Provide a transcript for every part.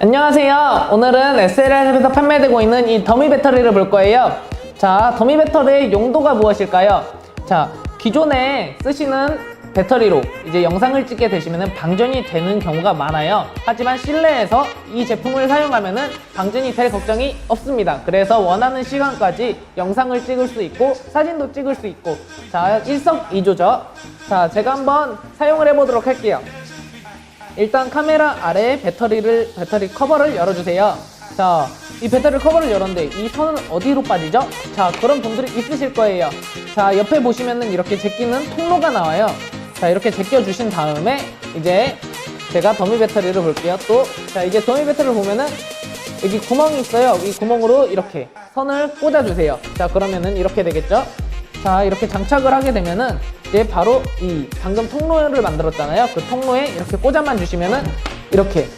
안녕하세요. 오늘은 SLS에서 판매되고 있는 이 더미 배터리를 볼 거예요. 자, 더미 배터리의 용도가 무엇일까요? 자, 기존에 쓰시는 배터리로 이제 영상을 찍게 되시면 방전이 되는 경우가 많아요. 하지만 실내에서 이 제품을 사용하면 방전이 될 걱정이 없습니다. 그래서 원하는 시간까지 영상을 찍을 수 있고 사진도 찍을 수 있고 자, 일석이조죠. 자, 제가 한번 사용을 해보도록 할게요. 일단 카메라 아래에 배터리를 배터리 커버를 열어주세요. 자, 이 배터리 커버를 열었는데 이 선은 어디로 빠지죠? 자, 그런 분들이 있으실 거예요. 자, 옆에 보시면은 이렇게 제끼는 통로가 나와요. 자, 이렇게 제껴 주신 다음에 이제 제가 더미 배터리를 볼게요. 또, 자, 이제 더미 배터리를 보면은 여기 구멍이 있어요. 이 구멍으로 이렇게 선을 꽂아주세요. 자, 그러면은 이렇게 되겠죠? 자, 이렇게 장착을 하게 되면은 이제 바로 이 방금 통로를 만들었잖아요. 그 통로에 이렇게 꽂아만 주시면은 이렇게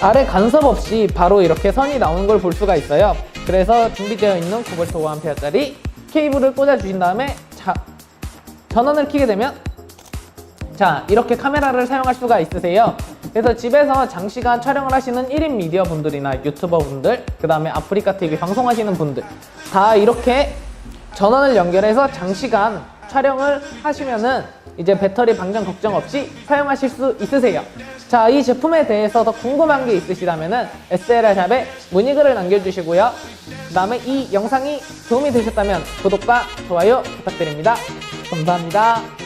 아래 간섭 없이 바로 이렇게 선이 나오는 걸 볼 수가 있어요. 그래서 준비되어 있는 9V 5A짜리 케이블을 꽂아 주신 다음에 자, 전원을 켜게 되면 자, 이렇게 카메라를 사용할 수가 있으세요. 그래서 집에서 장시간 촬영을 하시는 1인 미디어 분들이나 유튜버 분들, 그 다음에 아프리카 TV 방송하시는 분들, 다 이렇게 전원을 연결해서 장시간 촬영을 하시면은 이제 배터리 방전 걱정 없이 사용하실 수 있으세요. 자, 이 제품에 대해서 더 궁금한 게 있으시다면은 SLR샵에 문의글을 남겨주시고요. 그 다음에 이 영상이 도움이 되셨다면 구독과 좋아요 부탁드립니다. 감사합니다.